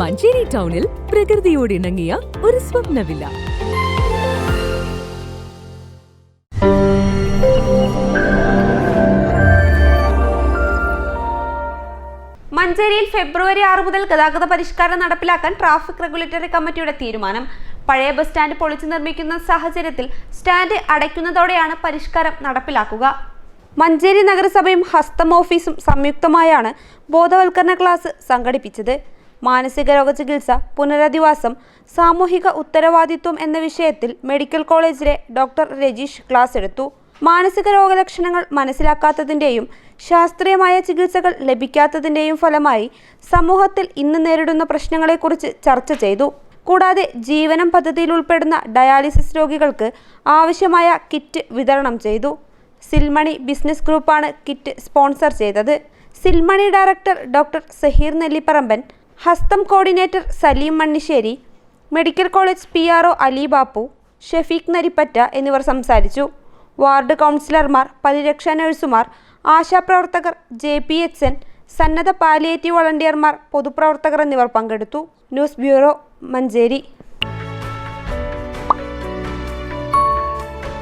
മഞ്ചേരി ടൗണിൽ പ്രകൃതിയോട് ഇണങ്ങിയ ഒരു സ്വപ്നവില്ല. മഞ്ചേരിയിൽ ഫെബ്രുവരി ആറ് മുതൽ ഗതാഗത പരിഷ്കാരം നടപ്പിലാക്കാൻ ട്രാഫിക് റെഗുലേറ്ററി കമ്മിറ്റിയുടെ തീരുമാനം. പഴയ ബസ് സ്റ്റാൻഡ് പൊളിച്ചു നിർമ്മിക്കുന്ന സാഹചര്യത്തിൽ സ്റ്റാൻഡ് അടയ്ക്കുന്നതോടെയാണ് പരിഷ്കാരം നടപ്പിലാക്കുക. മഞ്ചേരി നഗരസഭയും ഹസ്തം ഓഫീസും സംയുക്തമായാണ് ബോധവൽക്കരണ ക്ലാസ് സംഘടിപ്പിച്ചത്. മാനസിക രോഗ ചികിത്സ പുനരധിവാസം സാമൂഹിക ഉത്തരവാദിത്വം എന്ന വിഷയത്തിൽ മെഡിക്കൽ കോളേജിലെ ഡോക്ടർ രജീഷ് ക്ലാസ് എടുത്തു. മാനസിക രോഗലക്ഷണങ്ങൾ മനസ്സിലാക്കാത്തതിന്റെയും ശാസ്ത്രീയമായ ചികിത്സകൾ ലഭിക്കാത്തതിന്റെയും ഫലമായി സമൂഹത്തിൽ ഇന്ന് നേരിടുന്ന പ്രശ്നങ്ങളെക്കുറിച്ച് ചർച്ച ചെയ്തു. കൂടാതെ ജീവനം പദ്ധതിയിൽ ഉൾപ്പെടുന്ന ഡയാലിസിസ് രോഗികൾക്ക് ആവശ്യമായ കിറ്റ് വിതരണം ചെയ്തു. സിൽമണി ബിസിനസ് ഗ്രൂപ്പാണ് കിറ്റ് സ്പോൺസർ ചെയ്തത്. Silmani director doctor Zaheer Nellipparamban Hastham coordinator Saleem Mannisseri medical college P R O Ali Bappu Shefeeq Naripatta എന്നിവർ സംസാരിച്ചു. വാർഡ് കൗൺസിലർമാർ പരിരക്ഷാ നഴ്സുമാർ ആശാപ്രവർത്തകർ ജെ പി എച്ച് എൻ സന്നദ്ധ പാലിയേറ്റീവ് വളണ്ടിയർമാർ പൊതുപ്രവർത്തകർ എന്നിവർ പങ്കെടുത്തു. News bureau Manjeri.